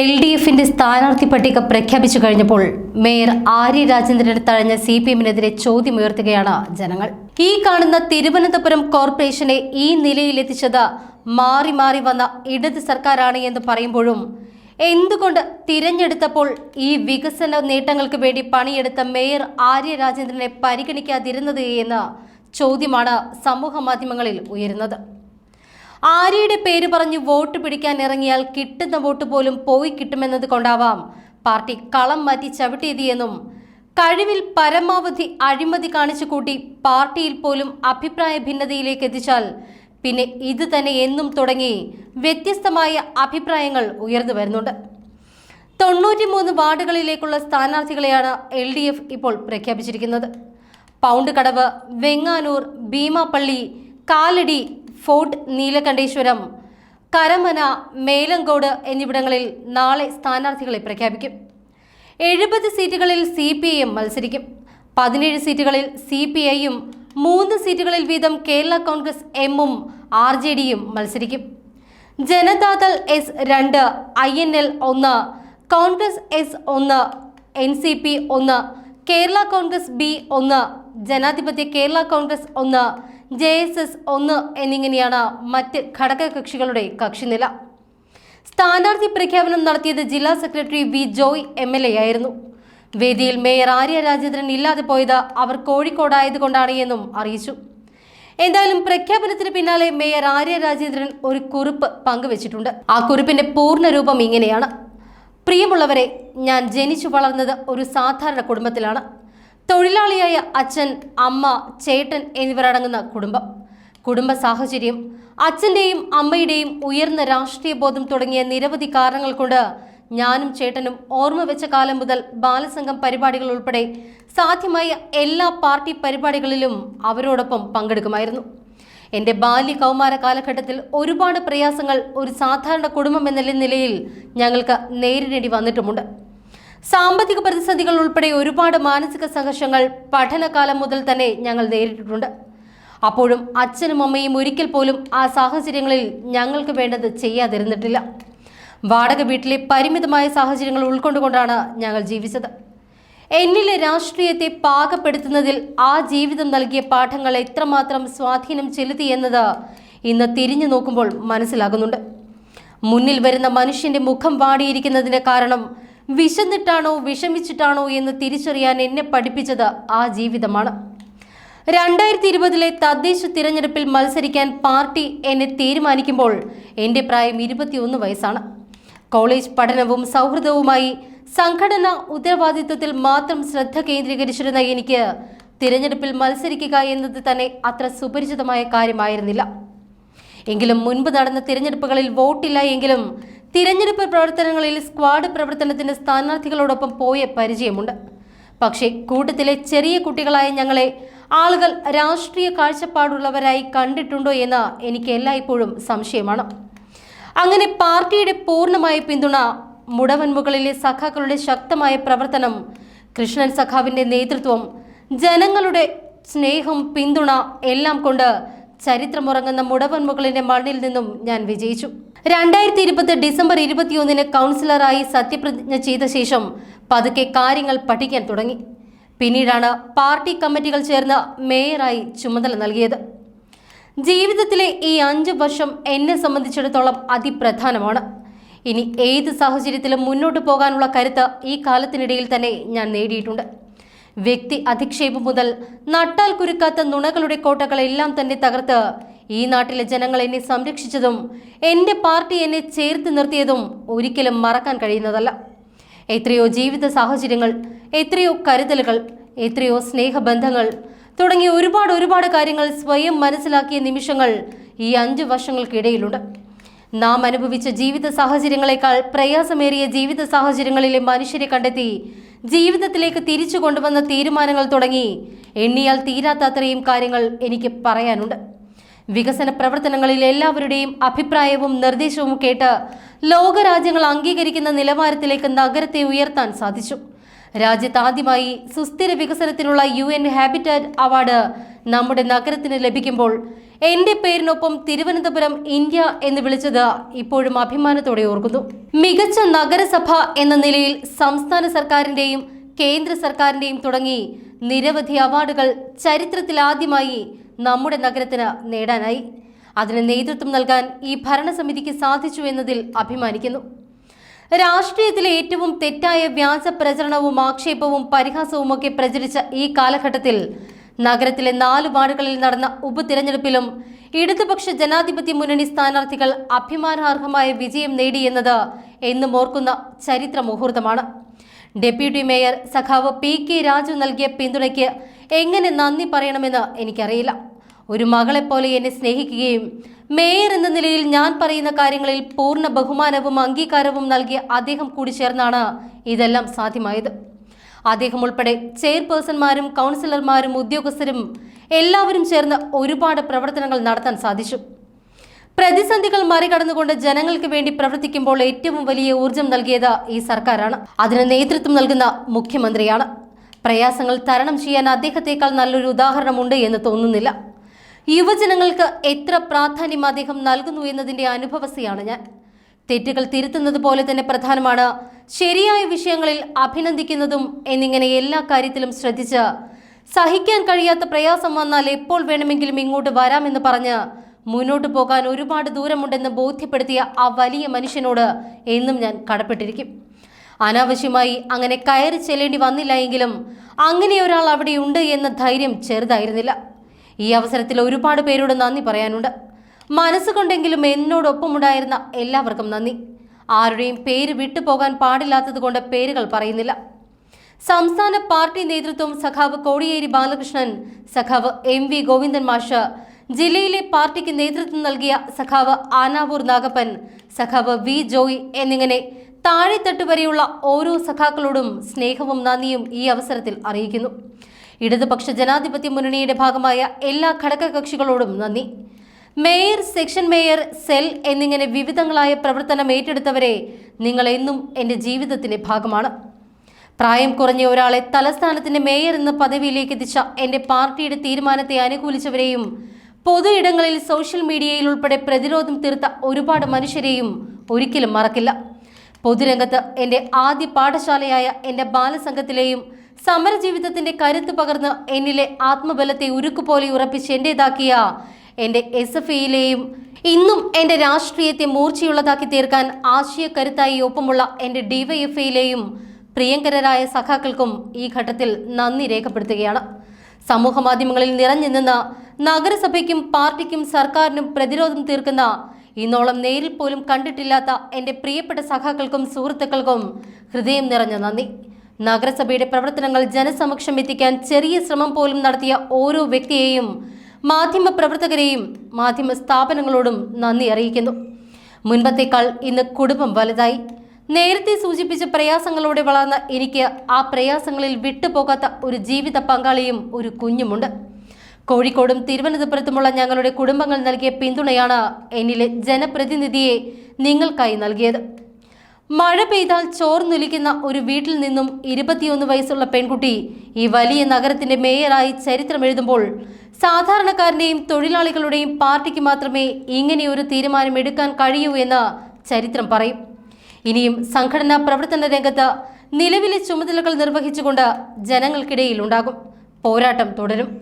L D എഫിന്റെ സ്ഥാനാർത്ഥി പട്ടിക പ്രഖ്യാപിച്ചു കഴിഞ്ഞപ്പോൾ മേയർ ആര്യ രാജേന്ദ്രനെ തഴഞ്ഞ സി പി എമ്മിനെതിരെ ചോദ്യമുയർത്തുകയാണ് ജനങ്ങൾ. ഈ കാണുന്ന തിരുവനന്തപുരം കോർപ്പറേഷനെ ഈ നിലയിലെത്തിച്ചത് മാറി മാറി വന്ന ഇടത് സർക്കാരാണ് എന്ന് പറയുമ്പോഴും എന്തുകൊണ്ട് തിരഞ്ഞെടുത്തപ്പോൾ ഈ വികസന നേട്ടങ്ങൾക്ക് വേണ്ടി പണിയെടുത്ത മേയർ ആര്യ രാജേന്ദ്രനെ പരിഗണിക്കാതിരുന്നത് എന്ന ചോദ്യമാണ് സമൂഹ മാധ്യമങ്ങളിൽ ഉയരുന്നത്. ആര്യയുടെ പേര് പറഞ്ഞ് വോട്ട് പിടിക്കാൻ ഇറങ്ങിയാൽ കിട്ടുന്ന വോട്ട് പോലും പോയി കിട്ടുമെന്നത് കൊണ്ടാവാം. പാർട്ടി കളം മാറ്റി ചവിട്ടിയതിയെന്നും കഴിവിൽ പരമാവധി അഴിമതി കാണിച്ചു കൂട്ടി പാർട്ടിയിൽ പോലും അഭിപ്രായ ഭിന്നതയിലേക്ക് എത്തിച്ചാൽ പിന്നെ ഇത് തന്നെ എന്നും തുടങ്ങി വ്യത്യസ്തമായ അഭിപ്രായങ്ങൾ ഉയർന്നു വരുന്നുണ്ട്. തൊണ്ണൂറ്റിമൂന്ന് വാർഡുകളിലേക്കുള്ള സ്ഥാനാർത്ഥികളെയാണ് എൽ ഡി എഫ് ഇപ്പോൾ പ്രഖ്യാപിച്ചിരിക്കുന്നത്. പൗണ്ട് കടവ് വെങ്ങാനൂർ ഭീമാപ്പള്ളി കാലടി ഫോർട്ട് നീലകണ്ഠേശ്വരം കരമന മേലങ്കോട് എന്നിവിടങ്ങളിൽ നാളെ സ്ഥാനാർത്ഥികളെ പ്രഖ്യാപിക്കും. എഴുപത് സീറ്റുകളിൽ സി പി ഐ എം മത്സരിക്കും. പതിനേഴ് സീറ്റുകളിൽ സി പി ഐയും മൂന്ന് സീറ്റുകളിൽ വീതം കേരള കോൺഗ്രസ് എമ്മും ആർ ജെ ഡിയും മത്സരിക്കും. ജനതാദൾ എസ് രണ്ട് ഐ എൻ എൽ ഒന്ന് കോൺഗ്രസ് എസ് ഒന്ന് എൻ സി പി ഒന്ന് കേരള കോൺഗ്രസ് ബി ഒന്ന് ജനാധിപത്യ കേരള കോൺഗ്രസ് ഒന്ന് ജെ എസ് എസ് ഒന്ന് എന്നിങ്ങനെയാണ് മറ്റ് ഘടകകക്ഷികളുടെ കക്ഷിനില. സ്ഥാനാർത്ഥി പ്രഖ്യാപനം നടത്തിയത് ജില്ലാ secretary V Joy M L A ആയിരുന്നു. വേദിയിൽ മേയർ ആര്യ രാജേന്ദ്രൻ ഇല്ലാതെ പോയത് അവർ കോഴിക്കോടായതുകൊണ്ടാണ് എന്നും അറിയിച്ചു. എന്തായാലും പ്രഖ്യാപനത്തിന് പിന്നാലെ മേയർ ആര്യ രാജേന്ദ്രൻ ഒരു കുറിപ്പ് പങ്കുവച്ചിട്ടുണ്ട്. ആ കുറിപ്പിന്റെ പൂർണ രൂപം ഇങ്ങനെയാണ്. പ്രിയമുള്ളവരെ ഞാൻ ജനിച്ചു വളർന്നത് ഒരു സാധാരണ കുടുംബത്തിലാണ്. തൊഴിലാളിയായ അച്ഛൻ അമ്മ ചേട്ടൻ എന്നിവരടങ്ങുന്ന കുടുംബം. കുടുംബ സാഹചര്യം അച്ഛന്റെയും അമ്മയുടെയും ഉയർന്ന രാഷ്ട്രീയ ബോധം തുടങ്ങിയ നിരവധി കാരണങ്ങൾ കൊണ്ട് ഞാനും ചേട്ടനും ഓർമ്മ വെച്ച കാലം മുതൽ ബാലസംഘം പരിപാടികൾ ഉൾപ്പെടെ സാധ്യമായ എല്ലാ പാർട്ടി പരിപാടികളിലും അവരോടൊപ്പം പങ്കെടുക്കുമായിരുന്നു. എന്റെ ബാല്യ കൗമാര കാലഘട്ടത്തിൽ ഒരുപാട് പ്രയാസങ്ങൾ ഒരു സാധാരണ കുടുംബം എന്ന നിലയിൽ ഞങ്ങൾക്ക് നേരിടേണ്ടി വന്നിട്ടുമുണ്ട്. സാമ്പത്തിക പ്രതിസന്ധികൾ ഉൾപ്പെടെ ഒരുപാട് മാനസിക സംഘർഷങ്ങൾ പഠനകാലം മുതൽ തന്നെ ഞങ്ങൾ നേരിട്ടിട്ടുണ്ട്. അപ്പോഴും അച്ഛനും അമ്മയും ഒരിക്കൽ പോലും ആ സാഹചര്യങ്ങളിൽ ഞങ്ങൾക്ക് വേണ്ടത് ചെയ്യാതിരുന്നിട്ടില്ല. വാടക വീട്ടിലെ പരിമിതമായ സാഹചര്യങ്ങൾ ഉൾക്കൊണ്ടുകൊണ്ടാണ് ഞങ്ങൾ ജീവിച്ചത്. എന്നിലെ രാഷ്ട്രീയത്തെ പാകപ്പെടുത്തുന്നതിൽ ആ ജീവിതം നൽകിയ പാഠങ്ങൾ എത്രമാത്രം സ്വാധീനം ചെലുത്തി എന്നത് ഇന്ന് തിരിഞ്ഞു നോക്കുമ്പോൾ മനസ്സിലാകുന്നുണ്ട്. മുന്നിൽ വരുന്ന മനുഷ്യന്റെ മുഖം വാടിയിരിക്കുന്നതിന്റെ കാരണം വിശന്നിട്ടാണോ വിഷമിച്ചിട്ടാണോ എന്ന് തിരിച്ചറിയാൻ എന്നെ പഠിപ്പിച്ചത് ആ ജീവിതമാണ്. രണ്ടായിരത്തി ഇരുപതിലെ തദ്ദേശ തിരഞ്ഞെടുപ്പിൽ മത്സരിക്കാൻ പാർട്ടി എന്നെ തീരുമാനിക്കുമ്പോൾ എന്റെ പ്രായം ഇരുപത്തിയൊന്ന് വയസ്സാണ്. കോളേജ് പഠനവും സൗഹൃദവുമായി സംഘടന ഉത്തരവാദിത്വത്തിൽ മാത്രം ശ്രദ്ധ കേന്ദ്രീകരിച്ചിരുന്ന എനിക്ക് തിരഞ്ഞെടുപ്പിൽ മത്സരിക്കുക എന്നത് തന്നെ അത്ര സുപരിചിതമായ കാര്യമായിരുന്നില്ല. എങ്കിലും മുൻപ് നടന്ന തിരഞ്ഞെടുപ്പുകളിൽ വോട്ടില്ല എങ്കിലും തിരഞ്ഞെടുപ്പ് പ്രവർത്തനങ്ങളിൽ സ്ക്വാഡ് പ്രവർത്തനത്തിന് സ്ഥാനാർത്ഥികളോടൊപ്പം പോയ പരിചയമുണ്ട്. പക്ഷേ കൂട്ടത്തിലെ ചെറിയ കുട്ടികളായ ഞങ്ങളെ ആളുകൾ രാഷ്ട്രീയ കാഴ്ചപ്പാടുള്ളവരായി കണ്ടിട്ടുണ്ടോ എന്ന് എനിക്ക് എല്ലായ്പ്പോഴും സംശയമാണ്. അങ്ങനെ പാർട്ടിയുടെ പൂർണമായ പിന്തുണ മുടവൻമുകളിലെ സഖാക്കളുടെ ശക്തമായ പ്രവർത്തനം കൃഷ്ണൻ സഖാവിന്റെ നേതൃത്വം ജനങ്ങളുടെ സ്നേഹം പിന്തുണ എല്ലാം കൊണ്ട് ചരിത്രമുറങ്ങുന്ന മുടവൻമുകളിന്റെ മണ്ണിൽ നിന്നും ഞാൻ വിജയിച്ചു. രണ്ടായിരത്തി ഇരുപത് ഡിസംബർ ഇരുപത്തിയൊന്നിന് കൗൺസിലറായി സത്യപ്രതിജ്ഞ ചെയ്ത ശേഷം പതുക്കെ കാര്യങ്ങൾ പഠിക്കാൻ തുടങ്ങി. പിന്നീടാണ് പാർട്ടി കമ്മിറ്റികൾ ചേർന്ന് മേയറായി ചുമതല നൽകിയത്. ജീവിതത്തിലെ ഈ അഞ്ച് വർഷം എന്നെ സംബന്ധിച്ചിടത്തോളം അതിപ്രധാനമാണ്. ഇനി ഏത് സാഹചര്യത്തിലും മുന്നോട്ട് പോകാനുള്ള കരുത്ത് ഈ കാലത്തിനിടയിൽ തന്നെ ഞാൻ നേടിയിട്ടുണ്ട്. വ്യക്തി അധിക്ഷേപം മുതൽ നട്ടാൽ കുരുക്കാത്ത നുണകളുടെ കോട്ടകളെല്ലാം തന്നെ തകർത്ത് ഈ നാട്ടിലെ ജനങ്ങൾ എന്നെ സംരക്ഷിച്ചതും എന്റെ പാർട്ടി എന്നെ ചേർത്ത് നിർത്തിയതും ഒരിക്കലും മറക്കാൻ കഴിയുന്നതല്ല. എത്രയോ ജീവിത സാഹചര്യങ്ങൾ എത്രയോ കരുതലുകൾ എത്രയോ സ്നേഹബന്ധങ്ങൾ തുടങ്ങിയ ഒരുപാട് ഒരുപാട് കാര്യങ്ങൾ സ്വയം മനസ്സിലാക്കിയ നിമിഷങ്ങൾ ഈ അഞ്ചു വർഷങ്ങൾക്കിടയിലുണ്ട്. നാം അനുഭവിച്ച ജീവിത സാഹചര്യങ്ങളെക്കാൾ പ്രയാസമേറിയ ജീവിത സാഹചര്യങ്ങളിലെ മനുഷ്യരെ കണ്ടെത്തി ജീവിതത്തിലേക്ക് തിരിച്ചു കൊണ്ടുവന്ന തീരുമാനങ്ങൾ തുടങ്ങി. എണ്ണിയാൽ തീരാത്തത്രയും കാര്യങ്ങൾ എനിക്ക് പറയാനുണ്ട്. വികസന പ്രവർത്തനങ്ങളിൽ എല്ലാവരുടെയും അഭിപ്രായവും നിർദ്ദേശവും കേട്ട് ലോകരാജ്യങ്ങൾ അംഗീകരിക്കുന്ന നിലവാരത്തിലേക്ക് നഗരത്തെ ഉയർത്താൻ സാധിച്ചു. രാജ്യത്ത് ആദ്യമായി സുസ്ഥിര വികസനത്തിനുള്ള യു എൻ ഹാബിറ്റാറ്റ് അവാർഡ് നമ്മുടെ നഗരത്തിന് ലഭിക്കുമ്പോൾ എന്റെ പേരിനൊപ്പം തിരുവനന്തപുരം ഇന്ത്യ എന്ന് വിളിച്ചത് ഇപ്പോഴും അഭിമാനത്തോടെ ഓർക്കുന്നു. മികച്ച നഗരസഭ എന്ന നിലയിൽ സംസ്ഥാന സർക്കാരിന്റെയും കേന്ദ്ര സർക്കാരിന്റെയും തുടങ്ങി നിരവധി അവാർഡുകൾ ചരിത്രത്തിൽ ആദ്യമായി നമ്മുടെ നഗരത്തിന് നേടാനായി. അതിന് നേതൃത്വം നൽകാൻ ഈ ഭരണസമിതിക്ക് സാധിച്ചു എന്നതിൽ അഭിമാനിക്കുന്നു. രാഷ്ട്രീയത്തിലെ ഏറ്റവും തെറ്റായ വ്യാജ പ്രചരണവും ആക്ഷേപവും പരിഹാസവുമൊക്കെ പ്രചരിച്ച ഈ കാലഘട്ടത്തിൽ നഗരത്തിലെ നാല് വാർഡുകളിൽ നടന്ന ഉപതിരഞ്ഞെടുപ്പിലും ഇടതുപക്ഷ ജനാധിപത്യ മുന്നണി സ്ഥാനാർത്ഥികൾ അഭിമാനാർഹമായ വിജയം നേടിയെന്നത് എന്നും ഓർക്കുന്ന ചരിത്ര മുഹൂർത്തമാണ്. ഡെപ്യൂട്ടി മേയർ സഖാവ് പി കെ രാജു നൽകിയ പിന്തുണയ്ക്ക് എങ്ങനെ നന്ദി പറയണമെന്ന് എനിക്കറിയില്ല. ഒരു മകളെപ്പോലെ എന്നെ സ്നേഹിക്കുകയും മേയർ എന്ന നിലയിൽ ഞാൻ പറയുന്ന കാര്യങ്ങളിൽ പൂർണ ബഹുമാനവും അംഗീകാരവും നൽകിയ അദ്ദേഹം കൂടി ചേർന്നാണ് ഇതെല്ലാം സാധ്യമായത്. അദ്ദേഹം ഉൾപ്പെടെ ചെയർപേഴ്സൺമാരും കൗൺസിലർമാരും ഉദ്യോഗസ്ഥരും എല്ലാവരും ചേർന്ന് ഒരുപാട് പ്രവർത്തനങ്ങൾ നടത്താൻ സാധിച്ചു. പ്രതിസന്ധികൾ മറികടന്നുകൊണ്ട് ജനങ്ങൾക്ക് വേണ്ടി പ്രവർത്തിക്കുമ്പോൾ ഏറ്റവും വലിയ ഊർജം നൽകിയത് ഈ സർക്കാരാണ്. അതിന് നേതൃത്വം നൽകുന്ന മുഖ്യമന്ത്രിയാണ്. പ്രയാസങ്ങൾ തരണം ചെയ്യാൻ അദ്ദേഹത്തെക്കാൾ നല്ലൊരു ഉദാഹരണമുണ്ട് എന്ന് തോന്നുന്നില്ല. യുവജനങ്ങൾക്ക് എത്ര പ്രാധാന്യം അദ്ദേഹം നൽകുന്നു എന്നതിന്റെ അനുഭവസിയാണ് ഞാൻ. തെറ്റുകൾ തിരുത്തുന്നത് പോലെ തന്നെ പ്രധാനമാണ് ശരിയായ വിഷയങ്ങളിൽ അഭിനന്ദിക്കുന്നതും എന്നിങ്ങനെ എല്ലാ കാര്യത്തിലും ശ്രദ്ധിച്ച് സഹിക്കാൻ കഴിയാത്ത പ്രയാസം വന്നാൽ എപ്പോൾ വേണമെങ്കിലും ഇങ്ങോട്ട് വരാമെന്ന് പറഞ്ഞ് മുന്നോട്ട് പോകാൻ ഒരുപാട് ദൂരമുണ്ടെന്ന് ബോധ്യപ്പെടുത്തിയ ആ വലിയ മനുഷ്യനോട് എന്നും ഞാൻ കടപ്പെട്ടിരിക്കും. അനാവശ്യമായി അങ്ങനെ കയറി ചെല്ലേണ്ടി വന്നില്ല എങ്കിലും അങ്ങനെ ഒരാൾ അവിടെയുണ്ട് എന്ന ധൈര്യം ചെറുതായിരുന്നില്ല. ഈ അവസരത്തിൽ ഒരുപാട് പേരോട് നന്ദി പറയാനുണ്ട്. മനസ്സുകൊണ്ടെങ്കിലും എന്നോടൊപ്പമുണ്ടായിരുന്ന എല്ലാവർക്കും നന്ദി. ആരുടെയും പേര് വിട്ടുപോകാൻ പാടില്ലാത്തതുകൊണ്ട് പേരുകൾ പറയുന്നില്ല. സംസ്ഥാന പാർട്ടി നേതൃത്വം സഖാവ് കോടിയേരി ബാലകൃഷ്ണൻ സഖാവ് എം വി ഗോവിന്ദൻ മാഷ് ജില്ലയിലെ പാർട്ടിക്ക് നേതൃത്വം നൽകിയ സഖാവ് ആനാവൂർ നാഗപ്പൻ സഖാവ് വി ജോയ് എന്നിങ്ങനെ താഴെത്തട്ട് വരെയുള്ള ഓരോ സഖാക്കളോടും സ്നേഹവും നന്ദിയും ഈ അവസരത്തിൽ അറിയിക്കുന്നു. ഇടതുപക്ഷ ജനാധിപത്യ മുന്നണിയുടെ ഭാഗമായ എല്ലാ ഘടക കക്ഷികളോടും നന്ദി. മേയർ സെക്ഷൻ മേയർ സെൽ എന്നിങ്ങനെ വിവിധങ്ങളായ പ്രവർത്തനം ഏറ്റെടുത്തവരെ നിങ്ങൾ എന്നും എന്റെ ജീവിതത്തിന്റെ ഭാഗമാണ്. പ്രായം കുറഞ്ഞ ഒരാളെ തലസ്ഥാനത്തിന്റെ മേയർ എന്ന പദവിയിലേക്ക് എത്തിച്ച എന്റെ പാർട്ടിയുടെ തീരുമാനത്തെ അനുകൂലിച്ചവരെയും പൊതു ഇടങ്ങളിൽ സോഷ്യൽ മീഡിയയിൽ ഉൾപ്പെടെ പ്രതിരോധം തീർത്ത ഒരുപാട് മനുഷ്യരെയും ഒരിക്കലും മറക്കില്ല. പൊതുരംഗത്ത് എന്റെ ആദ്യ പാഠശാലയായ എന്റെ ബാലസംഘത്തിലെയും സമരജീവിതത്തിന്റെ കരുത്ത് പകർന്ന് എന്നിലെ ആത്മബലത്തെ ഉരുക്കുപോലെ ഉറപ്പിച്ച് എന്റേതാക്കിയ എന്റെ എസ് എഫ് ഇയിലെയും ഇന്നും എന്റെ രാഷ്ട്രീയത്തെ മൂർച്ചയുള്ളതാക്കി തീർക്കാൻ ആശയക്കരുത്തായി ഒപ്പമുള്ള എന്റെ ഡിവൈഎഫ്ഐയിലെയും പ്രിയങ്കരരായ സഖാക്കൾക്കും ഈ ഘട്ടത്തിൽ നന്ദി രേഖപ്പെടുത്തുകയാണ്. സമൂഹ മാധ്യമങ്ങളിൽ നിറഞ്ഞു നിന്ന് നഗരസഭയ്ക്കും പാർട്ടിക്കും സർക്കാരിനും പ്രതിരോധം തീർക്കുന്ന ഇന്നോളം നേരിൽ പോലും കണ്ടിട്ടില്ലാത്ത എന്റെ പ്രിയപ്പെട്ട സഖാക്കൾക്കും സുഹൃത്തുക്കൾക്കും ഹൃദയം നിറഞ്ഞ നന്ദി. നഗരസഭയുടെ പ്രവർത്തനങ്ങൾ ജനസമക്ഷം എത്തിക്കാൻ ചെറിയ ശ്രമം പോലും നടത്തിയ ഓരോ വ്യക്തിയെയും മാധ്യമ പ്രവർത്തകരെയും മാധ്യമ സ്ഥാപനങ്ങളോടും നന്ദി അറിയിക്കുന്നു. മുൻപത്തേക്കാൾ ഇന്ന് കുടുംബം വലുതായി. നേരത്തെ സൂചിപ്പിച്ച പ്രയാസങ്ങളോടെ വളർന്ന എനിക്ക് ആ പ്രയാസങ്ങളിൽ വിട്ടുപോകാത്ത ഒരു ജീവിത പങ്കാളിയും ഒരു കുഞ്ഞുമുണ്ട്. കോഴിക്കോടും തിരുവനന്തപുരത്തുമുള്ള ഞങ്ങളുടെ കുടുംബങ്ങൾ നൽകിയ പിന്തുണയാണ് എന്നിലെ ജനപ്രതിനിധിയെ നിങ്ങൾക്കായി നൽകിയത്. മഴ പെയ്താൽ ചോർന്നൊലിക്കുന്ന ഒരു വീട്ടിൽ നിന്നും ഇരുപത്തിയൊന്ന് വയസ്സുള്ള പെൺകുട്ടി ഈ വലിയ നഗരത്തിന്റെ മേയറായി ചരിത്രം എഴുതുമ്പോൾ സാധാരണക്കാരന്റെയും തൊഴിലാളികളുടെയും പാർട്ടിക്ക് മാത്രമേ ഇങ്ങനെയൊരു തീരുമാനം എടുക്കാൻ കഴിയൂ എന്ന് ചരിത്രം പറയും. ഇനിയും സംഘടനാ പ്രവർത്തന രംഗത്ത് നിലവിലെ ചുമതലകൾ നിർവഹിച്ചുകൊണ്ട് ജനങ്ങൾക്കിടയിൽ ഉണ്ടാകും. പോരാട്ടം തുടരും.